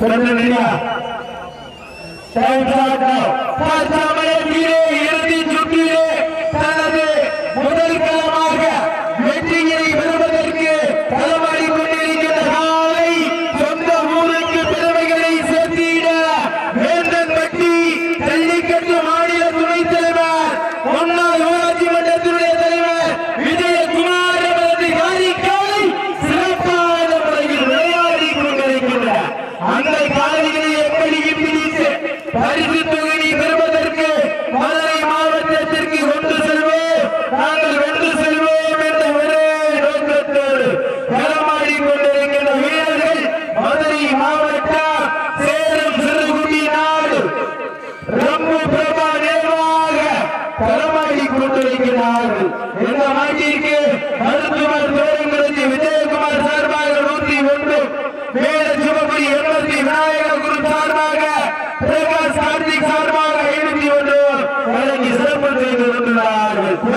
சொல்லுங்க டைம் பாசாமலையிலே இறுதி சுற்றிலே தனது முதல் களமாக வெற்றியை பெறுவதற்கு களமாடி கொண்டிருக்கிற காலை சொந்த ஊருக்கு பெருமைகளை சேர்த்திட வேந்தன் பட்டி ஜல்லிக்கட்டு அந்த காலையிலே எப்படி பிடித்து பரிசு தொகுதி பெறுவதற்கு மதுரை மாவட்டத்திற்கு கொண்டு செல்வோம். நாங்கள் வென்று செல்வோம் என்ற ஒரே நோக்கத்தோடு களமாடி கொண்டிருக்கிற வீரர்கள் மதுரை மாவட்டம் சேலம் சிறுகுடி நாடு. ரொம்ப பிரபா நேர்வாக களமாடி கொண்டிருக்கிறார்கள். இந்த மாட்டிற்கு மருத்துவர் தோழங்களுக்கு விஜயகுமார் சார்பாக நூற்றி ஒன்று. மேல சிவபுரி விநாயகர் விநாயக குரு சார்பாக